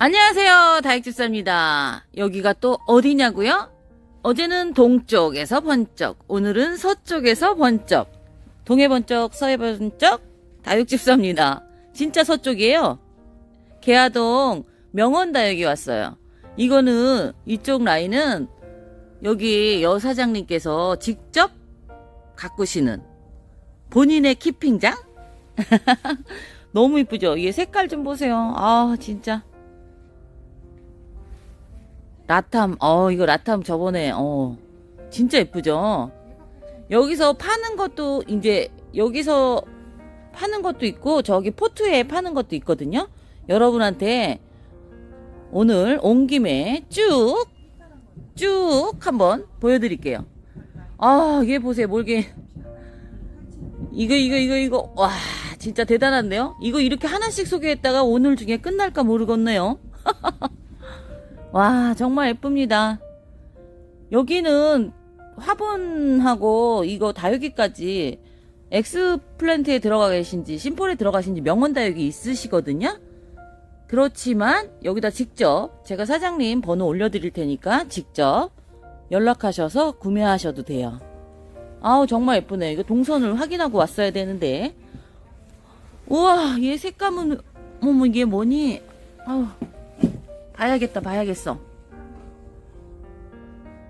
안녕하세요. 다육집사입니다. 여기가 또 어디냐고요? 어제는 동쪽에서 번쩍, 오늘은 서쪽에서 번쩍. 동해 번쩍, 서해 번쩍, 다육집사입니다. 진짜 서쪽이에요. 개화동 명원다육이 왔어요. 이거는 이쪽 라인은 여기 여 사장님께서 직접 가꾸시는 본인의 키핑장? 너무 이쁘죠? 이게 색깔 좀 보세요. 아, 진짜. 라탐, 어, 이거 라탐 저번에, 어, 진짜 예쁘죠? 여기서 파는 것도, 이제, 여기서 파는 것도 있고, 저기 포트에 파는 것도 있거든요? 여러분한테 오늘 온 김에 쭉, 쭉 한번 보여드릴게요. 아, 이게 보세요, 몰게. 이거, 이거, 이거, 이거, 와, 진짜 대단한데요? 이거 이렇게 하나씩 소개했다가 오늘 중에 끝날까 모르겠네요. 와, 정말 예쁩니다. 여기는 화분하고 이거 다육이까지 엑스플랜트에 들어가 계신지 심폴에 들어가신지 명원 다육이 있으시거든요. 그렇지만 여기다 직접 제가 사장님 번호 올려드릴 테니까 직접 연락하셔서 구매하셔도 돼요. 아우 정말 예쁘네. 이거 동선을 확인하고 왔어야 되는데. 우와 얘 색감은 어머 이게 뭐니? 아우 봐야겠다 봐야겠어.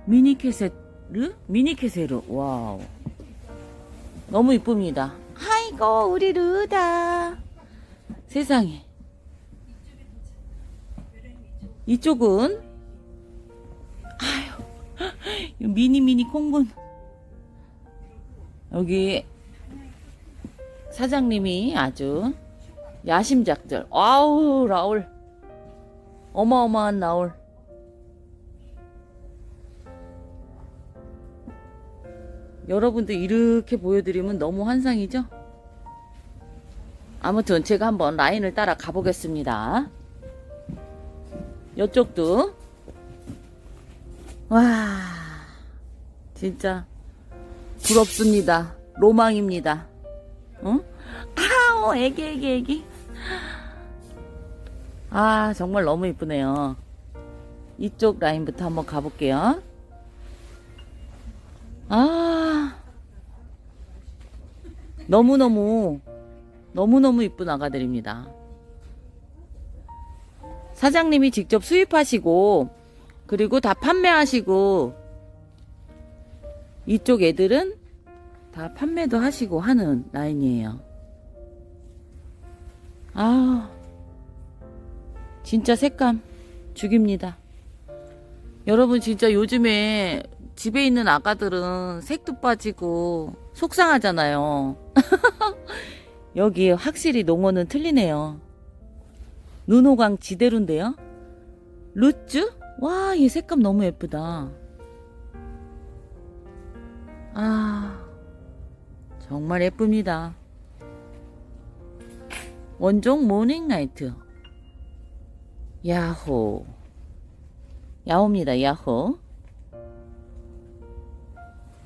미니 캐세르? 미니 캐세르. 와우. 너무 이쁩니다. 아이고 우리 루다. 세상에. 이쪽은 아유 미니 미니 콩분 여기 사장님이 아주 야심작들 아우 라울 어마어마한 라울 여러분들 이렇게 보여드리면 너무 환상이죠? 아무튼 제가 한번 라인을 따라 가보겠습니다. 이쪽도 와 진짜 부럽습니다. 로망입니다. 어? 아우 애기 애기 애기 아 정말 너무 이쁘네요. 이쪽 라인부터 한번 가볼게요. 아 너무너무 너무너무 이쁜 아가들입니다. 사장님이 직접 수입하시고 그리고 다 판매하시고 이쪽 애들은 다 판매도 하시고 하는 라인이에요. 아, 진짜 색감 죽입니다. 여러분 진짜 요즘에 집에 있는 아가들은 색도 빠지고 속상하잖아요. 여기 확실히 농어는 틀리네요. 눈호강 지대로인데요. 루츠? 와, 이 색감 너무 예쁘다. 아, 정말 예쁩니다. 원종 모닝라이트. 야호. 야호입니다, 야호.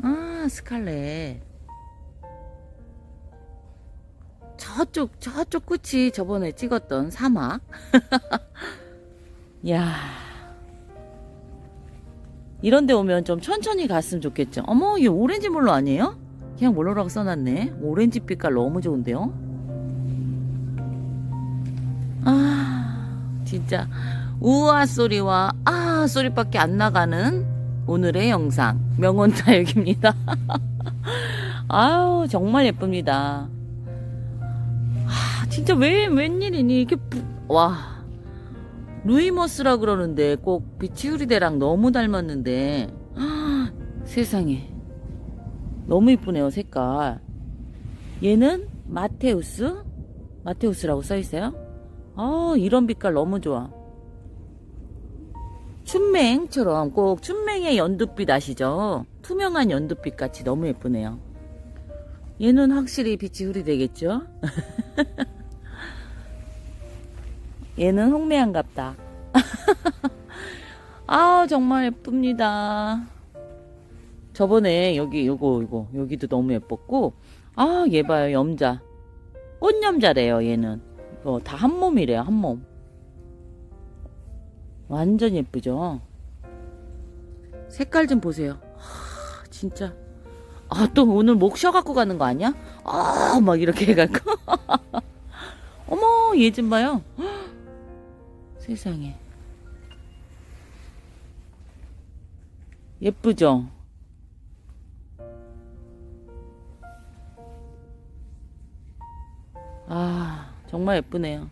아, 스칼렛. 저쪽, 저쪽 끝이 저번에 찍었던 사막. 야 이런 데 오면 좀 천천히 갔으면 좋겠죠. 어머, 이게 오렌지 몰로 아니에요? 그냥 몰로라고 써놨네. 오렌지 빛깔 너무 좋은데요? 진짜. 우아 소리와 아 소리밖에 안 나가는 오늘의 영상. 명원다육입니다. 아유, 정말 예쁩니다. 아, 진짜 왜, 웬일이니? 이렇게, 부- 와. 루이머스라 그러는데 꼭 비치우리대랑 너무 닮았는데 아, 세상에 너무 이쁘네요 색깔 얘는 마테우스 마테우스라고 써 있어요 아 이런 빛깔 너무 좋아. 춘맹처럼 꼭 춘맹의 연두빛 아시죠? 투명한 연두빛 같이 너무 예쁘네요. 얘는 확실히 빛이 흐리되겠죠? 얘는 홍매한 갑다. 아 정말 예쁩니다. 저번에 여기 요거 이거 여기도 너무 예뻤고. 아 얘 봐요 염자. 꽃염자래요 얘는 이거 다한 몸이래요 한 몸. 완전 예쁘죠? 색깔 좀 보세요. 하, 진짜. 아, 또 오늘 목 쉬어갖고 가는 거 아니야? 아, 막 이렇게 해갖고. 어머, 얘 좀 봐요. 헉, 세상에. 예쁘죠? 정말 예쁘네요.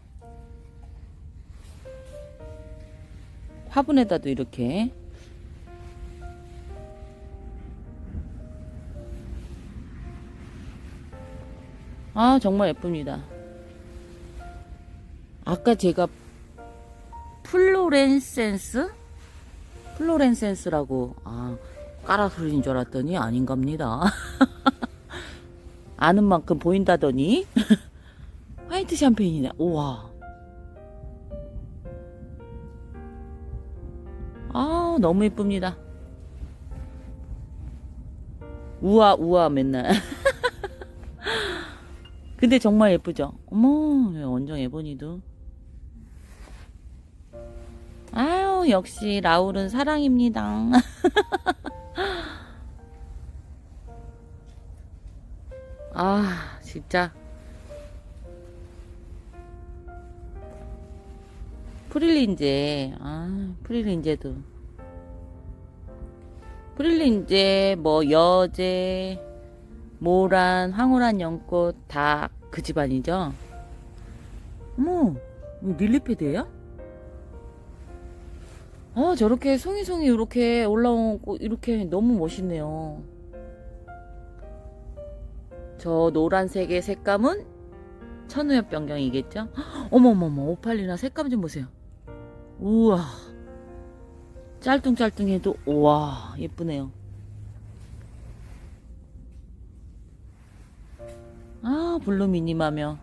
화분에다도 이렇게. 아, 정말 예쁩니다. 아까 제가 플로렌센스? 플로렌센스라고, 아, 까라소리인 줄 알았더니 아닌갑니다. 아는 만큼 보인다더니. 화이트 샴페인이네. 우와. 아, 너무 예쁩니다. 우와, 우와, 맨날. 근데 정말 예쁘죠? 어머, 원정 에보니도. 아유, 역시 라울은 사랑입니다. 아, 진짜. 프릴린제, 아, 프릴린제도. 프릴린제, 뭐, 여제, 모란, 황홀한 연꽃, 다 그 집안이죠? 어머, 릴리패드예요 아, 저렇게 송이송이 이렇게 올라오고, 이렇게 너무 멋있네요. 저 노란색의 색감은 천우엽 변경이겠죠? 어머머머, 오팔리나 색감 좀 보세요. 우와. 짤뚱짤뚱해도, 우와, 예쁘네요. 아, 블루 미니마며.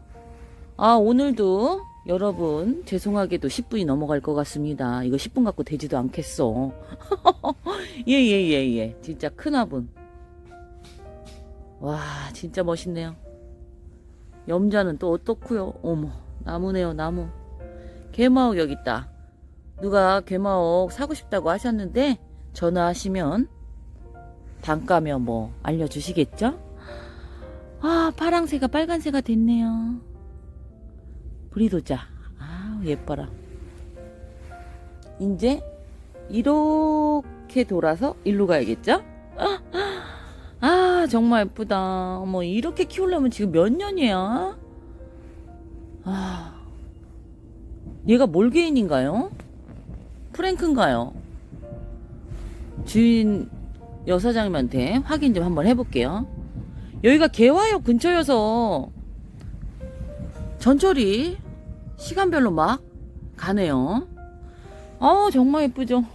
아, 오늘도 여러분, 죄송하게도 10분이 넘어갈 것 같습니다. 이거 10분 갖고 되지도 않겠어. 예, 예, 예, 예. 진짜 큰 화분. 와, 진짜 멋있네요. 염자는 또 어떻고요? 어머, 나무네요, 나무. 개마옥 여기 있다. 누가 개마옥 사고 싶다고 하셨는데 전화하시면 단가며 뭐 알려주시겠죠? 아, 파랑새가 빨간새가 됐네요. 브리도자. 아, 예뻐라. 이제 이렇게 돌아서 일로 가야겠죠? 아, 정말 예쁘다. 어머, 이렇게 키우려면 지금 몇 년이야? 아, 얘가 몰개인인가요? 프랭크인가요? 주인 여사장님한테 확인 좀 한번 해볼게요. 여기가 개화역 근처여서 전철이 시간별로 막 가네요. 어, 정말 예쁘죠?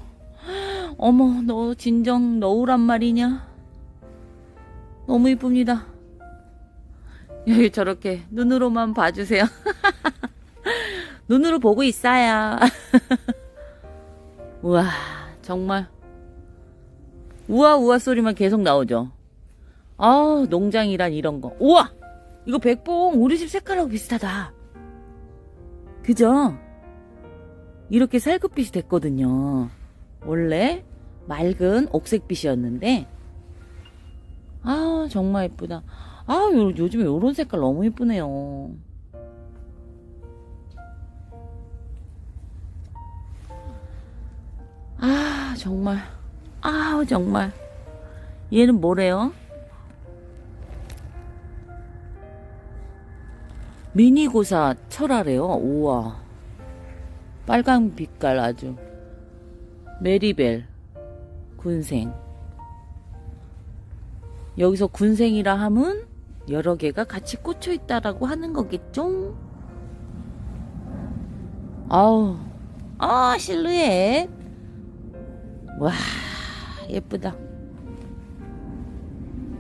어머, 너 진정 너우란 말이냐? 너무 이쁩니다. 여기 저렇게 눈으로만 봐주세요. 눈으로 보고 있어야. 우와, 정말. 우와, 우와 소리만 계속 나오죠. 아, 농장이란 이런 거. 우와! 이거 백봉 우리 집 색깔하고 비슷하다. 그죠? 이렇게 살급빛이 됐거든요. 원래 맑은 옥색빛이었는데, 아, 정말 예쁘다. 아, 요, 요즘에 요런 색깔 너무 예쁘네요. 아, 정말. 아, 정말. 얘는 뭐래요? 미니고사 철화래요. 우와. 빨간 빛깔 아주. 메리벨. 군생. 여기서 군생이라 함은 여러 개가 같이 꽂혀 있다라고 하는 거겠죠? 아우. 아, 실루엣. 와, 예쁘다.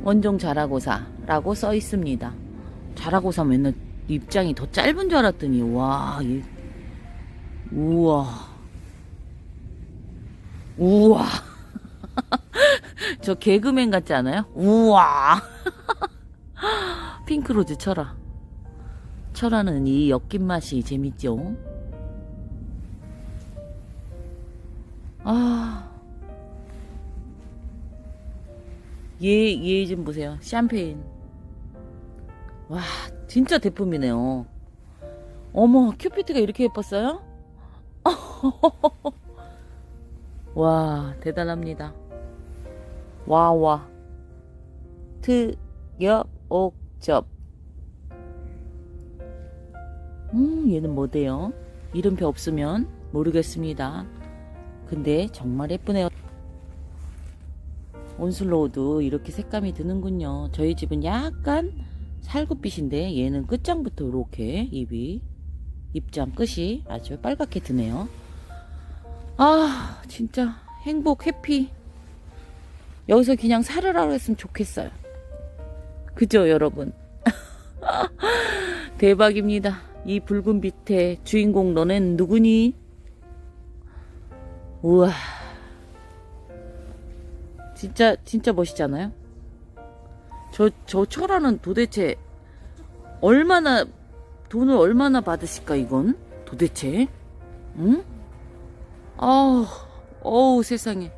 원종 자라고사라고 써 있습니다. 자라고사 맨날 입장이 더 짧은 줄 알았더니 와, 이, 우와, 우와. 저 개그맨 같지 않아요? 우와. 핑크로즈 철아. 철아는 이 엮인 맛이 재밌죠? 아. 얘, 얘 좀 보세요. 샴페인. 와, 진짜 대품이네요. 어머, 큐피트가 이렇게 예뻤어요? 와, 대단합니다. 와, 와. 트여 옥접. 음, 얘는 뭐대요? 이름표 없으면 모르겠습니다. 근데 정말 예쁘네요. 온슬로우도 이렇게 색감이 드는군요. 저희 집은 약간 살구빛인데 얘는 끝장부터 이렇게 입이 입장 끝이 아주 빨갛게 드네요. 아 진짜 행복 해피 여기서 그냥 살으라 그랬으면 좋겠어요. 그죠 여러분? 대박입니다. 이 붉은 빛의 주인공 너는 누구니? 우와 진짜 진짜 멋있잖아요. 저 저 철화는 도대체 얼마나 돈을 얼마나 받으실까 이건 도대체? 응? 아우 어우 세상에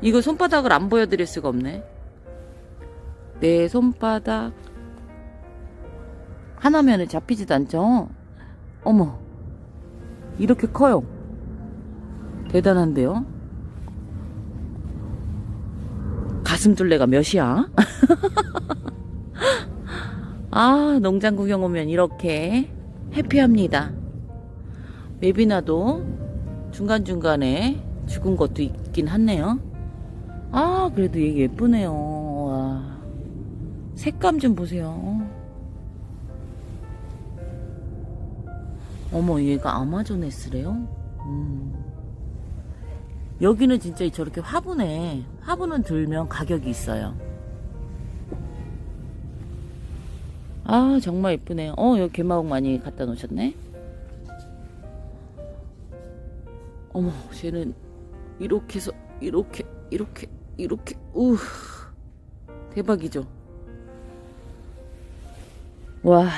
이거 손바닥을 안 보여드릴 수가 없네. 내 손바닥 하나면은 잡히지도 않죠? 어머 이렇게 커요. 대단한데요? 가슴둘레가 몇이야? 아, 농장 구경 오면 이렇게 해피합니다. 맵이나도 중간중간에 죽은 것도 있긴 하네요. 아, 그래도 얘 예쁘네요. 와. 색감 좀 보세요. 어머, 얘가 아마존에스래요? 음. 여기는 진짜 저렇게 화분에 화분은 들면 가격이 있어요. 아 정말 예쁘네요. 어 여기 개마옥 많이 갖다 놓으셨네. 어머 쟤는 이렇게 해서 이렇게 이렇게 이렇게 우 대박이죠. 와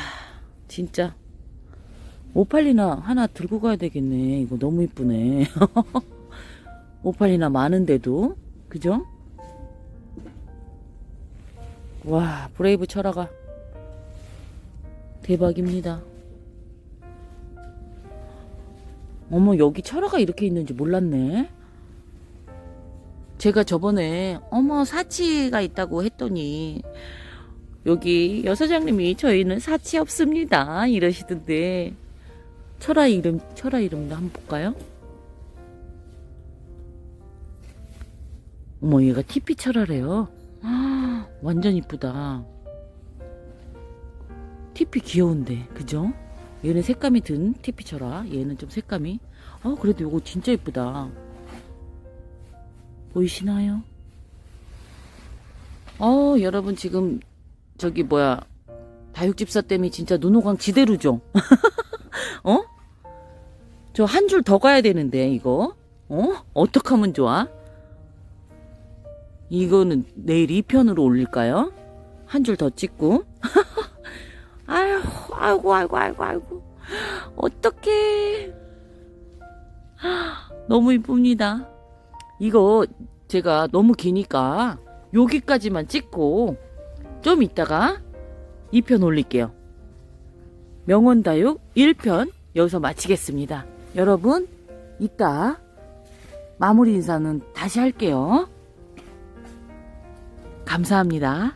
진짜 오팔리나 하나 들고 가야 되겠네. 이거 너무 이쁘네. 오팔리나 많은데도 그죠? 와 브레이브 철화가 대박입니다. 어머 여기 철화가 이렇게 있는지 몰랐네. 제가 저번에 어머 사치가 있다고 했더니 여기 여사장님이 저희는 사치 없습니다 이러시던데 철화 이름 철화 이름도 한번 볼까요? 어머 얘가 티피 철화래요. 아, 완전 이쁘다. 티피 귀여운데 그죠? 얘는 색감이 든 티피 철화. 얘는 좀 색감이. 아 그래도 이거 진짜 이쁘다. 보이시나요? 어 여러분 지금 저기 뭐야 다육집사 때문에 진짜 눈호강 지대로죠. 어? 저 한 줄 더 가야 되는데 이거 어? 어떡 하면 좋아? 이거는 내일 2편으로 올릴까요? 한 줄 더 찍고. 아유, 아이고, 아이고, 아이고, 아이고. 어떡해. 너무 이쁩니다. 이거 제가 너무 기니까 여기까지만 찍고 좀 이따가 2편 올릴게요. 명원다육 1편 여기서 마치겠습니다. 여러분, 이따 마무리 인사는 다시 할게요. 감사합니다.